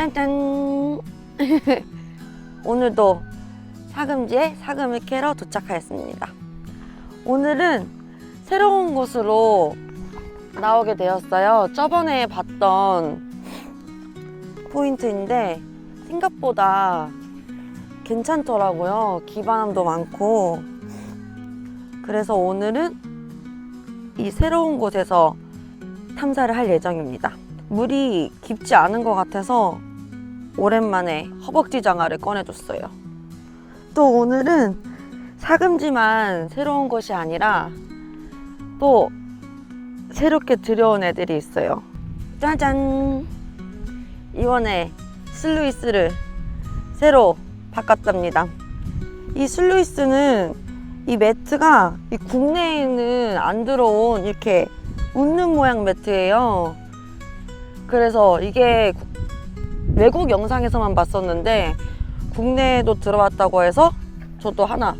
짠짠. 오늘도 사금지에 사금을 캐러 도착하였습니다. 오늘은 새로운 곳으로 나오게 되었어요. 저번에 봤던 포인트인데 생각보다 괜찮더라고요. 기반함도 많고. 그래서 오늘은 이 새로운 곳에서 탐사를 할 예정입니다. 물이 깊지 않은 것 같아서 오랜만에 허벅지 장화를 꺼내줬어요. 또 오늘은 사금지만 새로운 것이 아니라 또 새롭게 들여온 애들이 있어요. 짜잔! 이번에 슬루이스를 새로 바꿨답니다. 이 슬루이스는 이 매트가 이 국내에는 안 들어온 이렇게 웃는 모양 매트예요. 그래서 이게 구- 외국 영상에서만 봤었는데 국내에도 들어왔다고 해서 저도 하나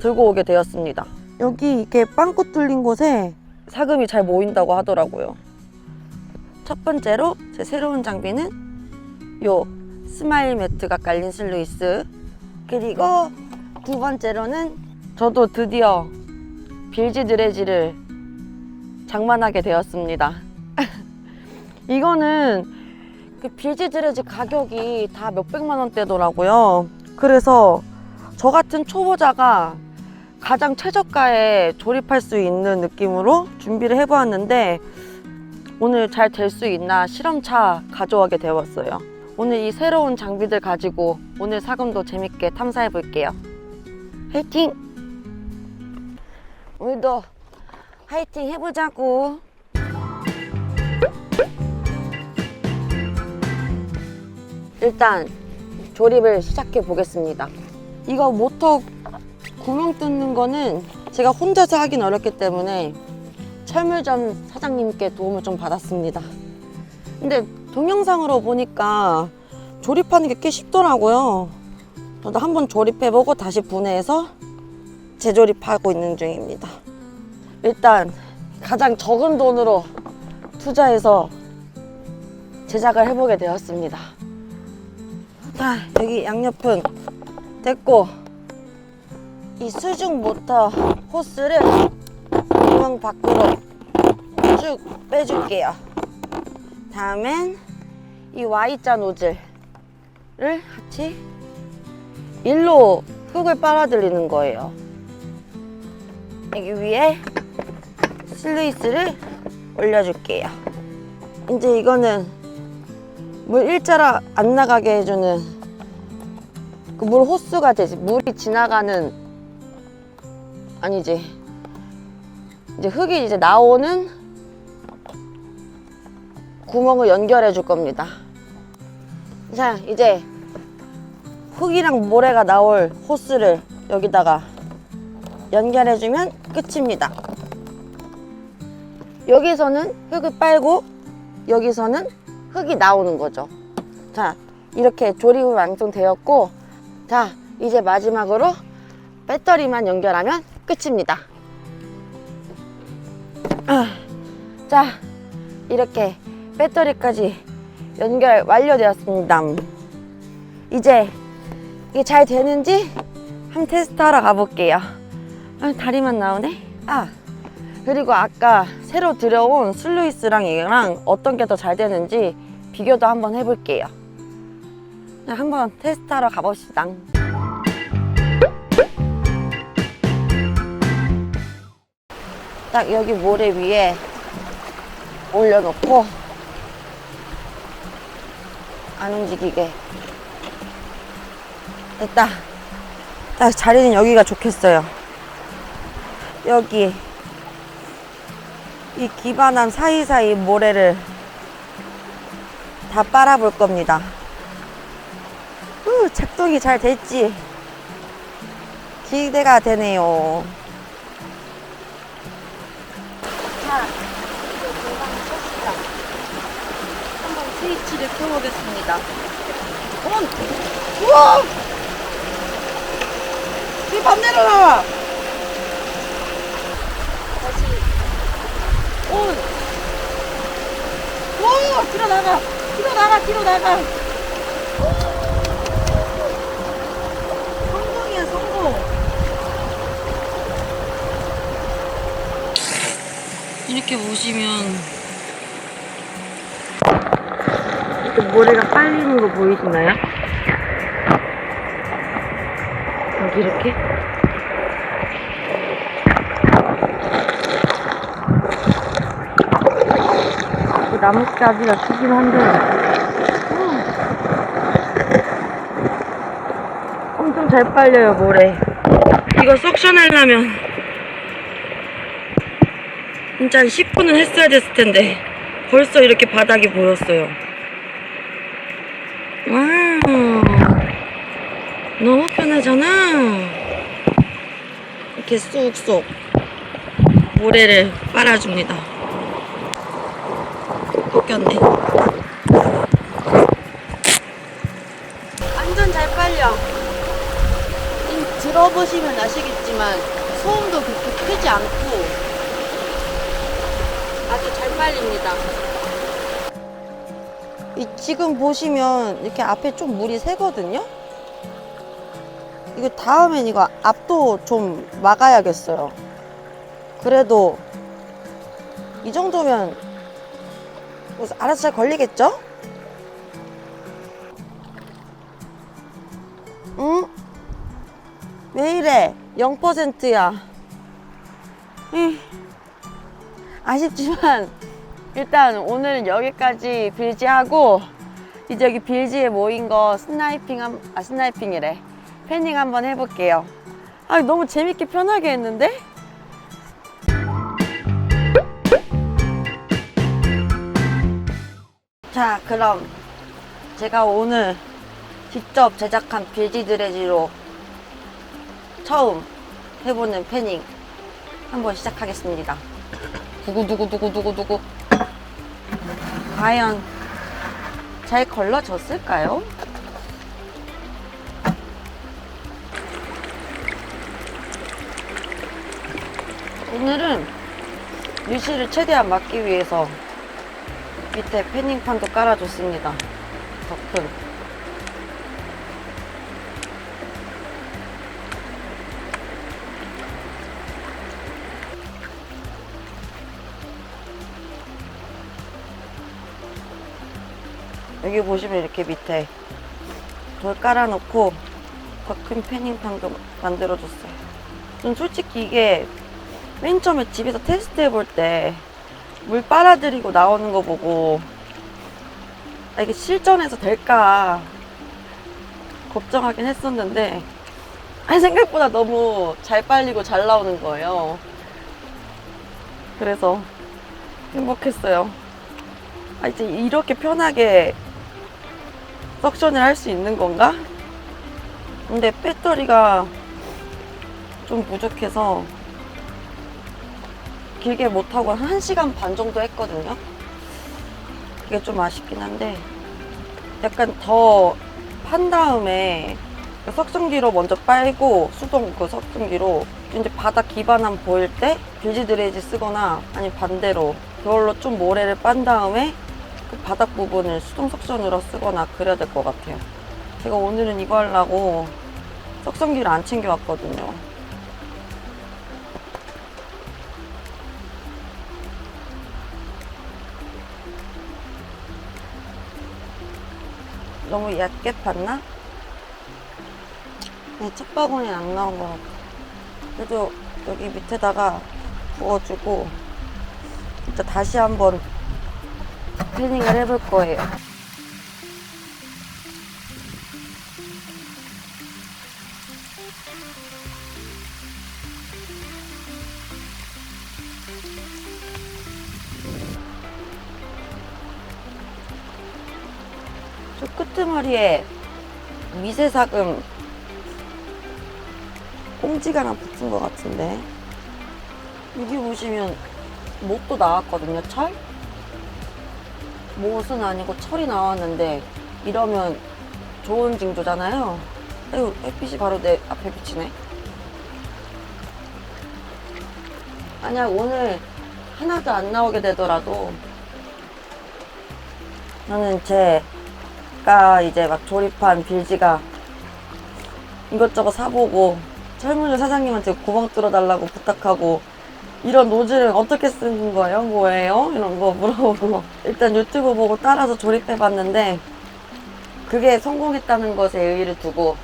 들고 오게 되었습니다. 여기 이렇게 빵꾸 뚫린 곳에 사금이 잘 모인다고 하더라고요. 첫 번째로 제 새로운 장비는 요 스마일 매트가 깔린 슬루이스 그리고 두 번째로는 저도 드디어 빌지 드레지를 장만하게 되었습니다. 이거는 그 빌지 드레지 가격이 다 몇백만 원대더라고요. 그래서 저 같은 초보자가 가장 최저가에 조립할 수 있는 느낌으로 준비를 해보았는데 오늘 잘 될 수 있나 실험차 가져오게 되었어요. 오늘 이 새로운 장비들 가지고 오늘 사금도 재밌게 탐사해 볼게요. 화이팅! 오늘도 화이팅 해보자고. 일단 조립을 시작해 보겠습니다. 이거 모터 구멍 뚫는 거는 제가 혼자서 하긴 어렵기 때문에 철물점 사장님께 도움을 좀 받았습니다. 근데 동영상으로 보니까 조립하는 게 꽤 쉽더라고요. 저도 한번 조립해보고 다시 분해해서 재조립하고 있는 중입니다. 일단 가장 적은 돈으로 투자해서 제작을 해보게 되었습니다. 자, 여기 양옆은 됐고 이 수중 모터 호스를 구멍 밖으로 쭉 빼줄게요. 다음엔 이 Y자 노즐을 같이 일로 흙을 빨아들이는 거예요. 여기 위에 슬루이스를 올려줄게요. 이제 이거는 물 일자로 안 나가게 해주는 그 물 호스가 되지. 물이 지나가는 아니지. 이제 흙이 이제 나오는 구멍을 연결해 줄 겁니다. 자, 이제 흙이랑 모래가 나올 호스를 여기다가 연결해 주면 끝입니다. 여기서는 흙을 빨고 여기서는 흙이 나오는 거죠. 자, 이렇게 조립이 완성되었고, 자, 이제 마지막으로 배터리만 연결하면 끝입니다. 아, 자, 이렇게 배터리까지 연결 완료되었습니다. 이제 이게 잘 되는지 한번 테스트하러 가볼게요. 아, 다리만 나오네. 아, 그리고 아까 새로 들여온 슬루이스랑 이랑 어떤 게 더 잘 되는지 비교도 한번 해볼게요. 자, 한번 테스트하러 가봅시다. 딱 여기 모래 위에 올려놓고 안 움직이게 됐다. 딱 자리는 여기가 좋겠어요. 여기 이 기반함 사이사이 모래를 다 빨아볼 겁니다. 후, 작동이 잘 됐지? 기대가 되네요. 자, 공방을 쳤습니다. 한번 스위치를 켜보겠습니다. 온! 우와! 이 반대로 나와! 다시 온! 오! 들어나가! 뒤로 나가 뒤로 나가. 성공이야 성공. 이렇게 보시면 이렇게 모래가 빨리는 거 보이시나요? 여기 이렇게 나뭇가지가 크긴 한데. 음. 엄청 잘 빨려요 모래. 이거 석션하려면 진짜 한 10분은 했어야 됐을 텐데 벌써 이렇게 바닥이 보였어요. 와우. 너무 편하잖아. 이렇게 쏙쏙 모래를 빨아줍니다 꺾였네. 완전 잘 빨려. 이 들어보시면 아시겠지만 소음도 그렇게 크지 않고 아주 잘 빨립니다. 이 지금 보시면 이렇게 앞에 좀 물이 새거든요? 이거 다음엔 이거 앞도 좀 막아야겠어요. 그래도 이 정도면 뭐 알아서 잘 걸리겠죠? 응? 왜 이래? 0%야. 아쉽지만 일단 오늘 여기까지 빌지하고 이제 여기 빌지에 모인 거 스나이핑 한, 아 스나이핑이래. 패닝 한번 해볼게요. 아 너무 재밌게 편하게 했는데? 자, 그럼 제가 오늘 직접 제작한 빌지 드레지로 처음 해보는 패닝 한번 시작하겠습니다. 두구두구두구두구두구. 과연 잘 걸러졌을까요? 오늘은 유시를 최대한 막기 위해서 밑에 패닝판도 깔아줬습니다. 더 큰. 여기 보시면 이렇게 밑에 돌 깔아놓고 더 큰 패닝판도 만들어줬어요. 전 솔직히 이게 맨 처음에 집에서 테스트 해볼 때 물 빨아들이고 나오는 거 보고 아, 이게 실전에서 될까 걱정하긴 했었는데 아, 생각보다 너무 잘 빨리고 잘 나오는 거예요. 그래서 행복했어요. 아, 이제 이렇게 편하게 석션을 할 수 있는 건가? 근데 배터리가 좀 부족해서 길게 못하고 한 1시간 반 정도 했거든요. 그게 좀 아쉽긴 한데 약간 더 판 다음에 그 석성기로 먼저 빨고 수동 그 석성기로 이제 바닥 기반함 보일 때 빌지 드레이지 쓰거나 아니면 반대로 그걸로 좀 모래를 빤 다음에 그 바닥 부분을 수동 석션으로 쓰거나 그래야 될 것 같아요. 제가 오늘은 이거 하려고 석성기를 안 챙겨왔거든요. 너무 얕게 팠나? 네, 첫 바구니 안 나온 것 같아. 그래도 여기 밑에다가 부어주고 이제 다시 한번 패닝을 해볼 거예요. 끄트머리에 미세사금 꽁지가 하나 붙은 것 같은데. 여기 보시면 못도 나왔거든요 철? 못은 아니고 철이 나왔는데 이러면 좋은 징조잖아요. 아유 햇빛이 바로 내 앞에 비치네. 만약 오늘 하나도 안 나오게 되더라도 저는 제 가 이제 막 조립한 빌지가 이것저것 사보고 철물점 사장님한테 구멍 뚫어달라고 부탁하고 이런 노즐은 어떻게 쓰는 거예요? 뭐예요? 이런 거 물어보고 일단 유튜브 보고 따라서 조립해봤는데 그게 성공했다는 것에 의의를 두고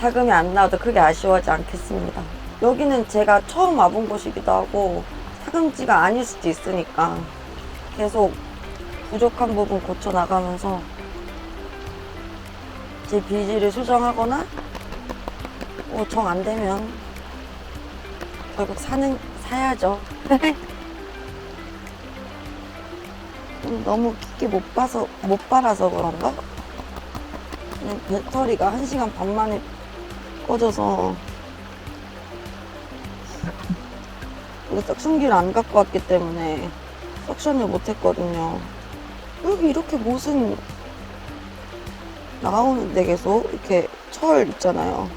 자금이 안 나와도 크게 아쉬워하지 않겠습니다. 여기는 제가 처음 와본 곳이기도 하고 사금지가 아닐 수도 있으니까 계속 부족한 부분 고쳐 나가면서 제 비지를 수정하거나 뭐 정 안 되면 결국 사는 사야죠. 좀 너무 깊게 못 봐서 못 빨아서 그런가? 배터리가 1 시간 반 만에 꺼져서 이거 석션기를 안 갖고 왔기 때문에 석션을 못 했거든요. 여기 이렇게 못은 나오는데 계속 이렇게 철 있잖아요.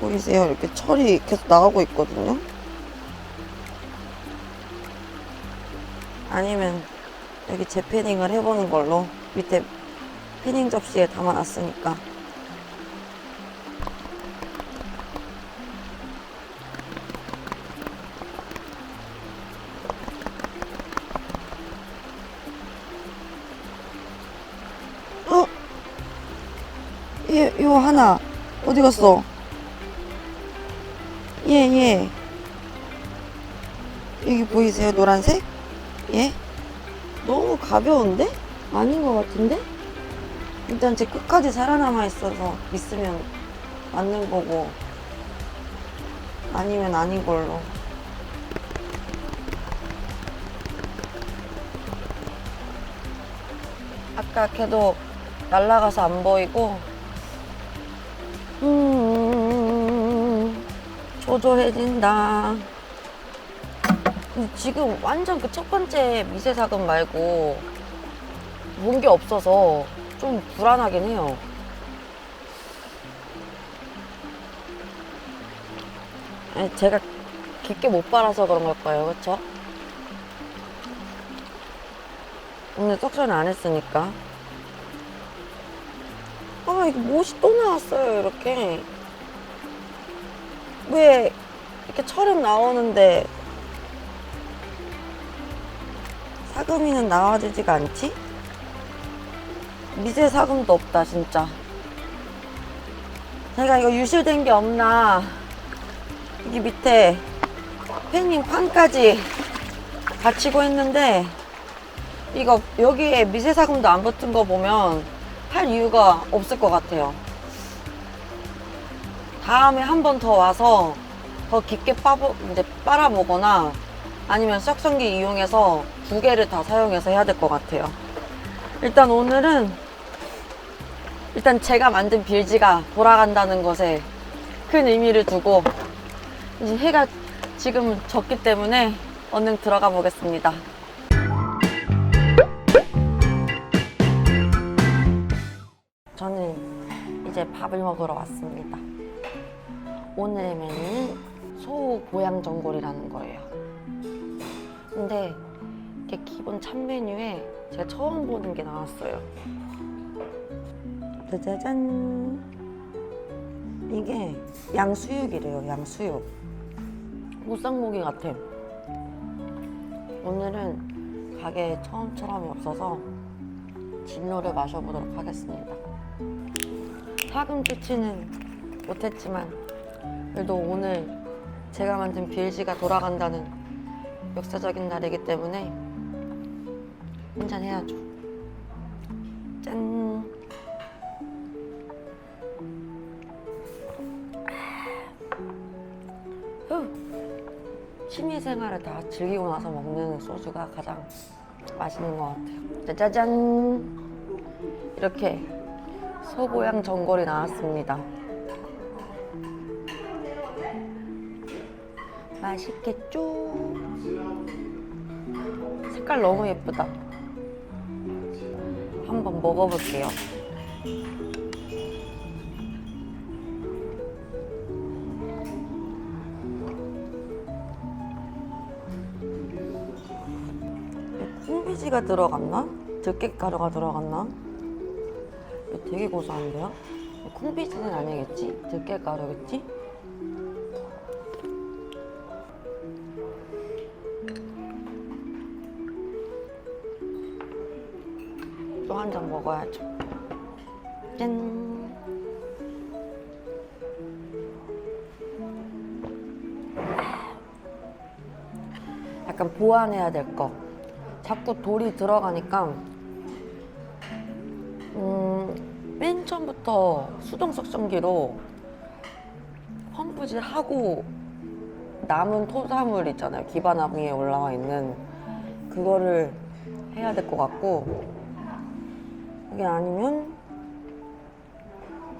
보이세요? 이렇게 철이 계속 나오고 있거든요. 아니면 여기 재패닝을 해보는 걸로 밑에 패닝 접시에 담아놨으니까 어디 갔어? 얘, 얘 여기 보이세요? 노란색? 얘? 너무 가벼운데? 아닌 것 같은데? 일단 제 끝까지 살아남아 있어서 있으면 맞는 거고 아니면 아닌 걸로 아까 걔도 날아가서 안 보이고 음 조조해진다 지금 완전 그 첫 번째 미세 사금 말고 본게 없어서 좀 불안하긴 해요. 제가 깊게 못 빨아서 그런 걸까요? 그쵸? 오늘 석션 안 했으니까. 아, 이거 못이 또 나왔어요, 이렇게. 왜 이렇게 철은 나오는데 사금이는 나와주지가 않지? 미세 사금도 없다 진짜 제가 이거 유실된 게 없나 여기 밑에 패닝 판까지 받치고 했는데 이거 여기에 미세 사금도 안 붙은 거 보면 할 이유가 없을 것 같아요 다음에 한 번 더 와서 더 깊게 빠보, 이제 빨아보거나 아니면 석성기 이용해서 두 개를 다 사용해서 해야 될 것 같아요. 일단 오늘은 일단 제가 만든 빌지가 돌아간다는 것에 큰 의미를 두고 이제 해가 지금 졌기 때문에 얼른 들어가 보겠습니다. 이제 밥을 먹으러 왔습니다. 오늘의 메뉴는 소 보양 전골이라는 거예요. 근데 이게 기본 찬 메뉴에 제가 처음 보는 게 나왔어요. 짜자잔. 이게 양수육이래요, 양수육. 보쌈고기 같아. 오늘은 가게에 처음처럼이 없어서 진로를 마셔보도록 하겠습니다. 사금주치는 못했지만 그래도 오늘 제가 만든 빌지가 돌아간다는 역사적인 날이기 때문에 한잔 해야죠. 짠. 후. 취미생활을 다 즐기고 나서 먹는 소주가 가장 맛있는 것 같아요. 짜자잔. 이렇게 소보양 전골이 나왔습니다. 맛있겠죠? 색깔 너무 예쁘다. 한번 먹어볼게요. 콩비지 콩비지가 들어갔나? 들깨가루가 들어갔나? 이거 되게 고소한데요? 콩비지는 아니겠지? 들깨가루겠지? 또 한 잔 먹어야죠. 짠. 약간 보완해야 될 거. 자꾸 돌이 들어가니까 음, 맨 처음부터 수동 석션기로 펌프질 하고 남은 토사물 있잖아요. 기반암 위에 올라와 있는 그거를 해야 될 것 같고 이게 아니면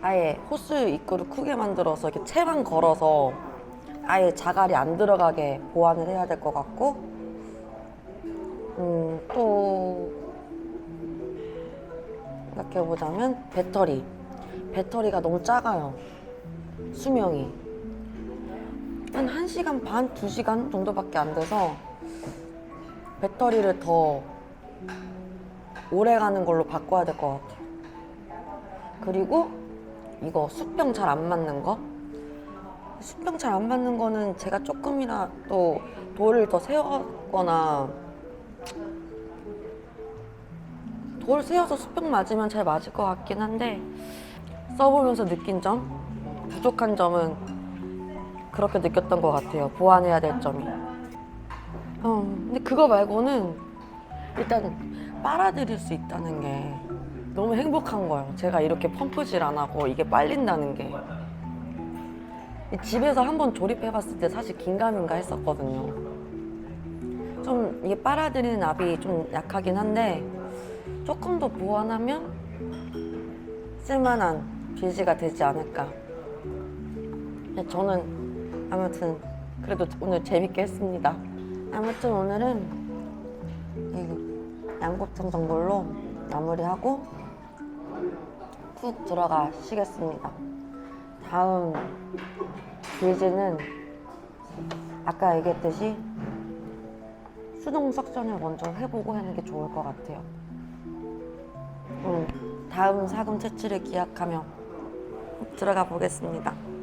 아예 호스 입구를 크게 만들어서 이렇게 채만 걸어서 아예 자갈이 안 들어가게 보완을 해야 될 것 같고 음, 또 생각해보자면 배터리. 배터리가 너무 작아요. 수명이. 한 1시간 반, 2시간 정도밖에 안 돼서 배터리를 더 오래 가는 걸로 바꿔야 될 것 같아요. 그리고 이거 수평 잘안 맞는 거? 수평 잘안 맞는 거는 제가 조금이라도 돌을 더 세웠거나 돌 세워서 수평 맞으면 잘 맞을 것 같긴 한데 써보면서 느낀 점? 부족한 점은 그렇게 느꼈던 것 같아요. 보완해야 될 점이. 어, 근데 그거 말고는 일단 빨아들일 수 있다는 게 너무 행복한 거예요. 제가 이렇게 펌프질 안 하고 이게 빨린다는 게. 집에서 한번 조립해봤을 때 사실 긴가민가 했었거든요. 좀 이게 빨아들이는 압이 좀 약하긴 한데 조금 더 보완하면 쓸만한 빌지가 되지 않을까. 근데 저는 아무튼 그래도 오늘 재밌게 했습니다. 아무튼 오늘은 이 양곱창 전골로 마무리하고 푹 들어가 쉬겠습니다. 다음 빌지는 아까 얘기했듯이 수동 석션을 먼저 해보고 하는 게 좋을 것 같아요. 음, 다음 사금 채취를 기약하며 들어가 보겠습니다.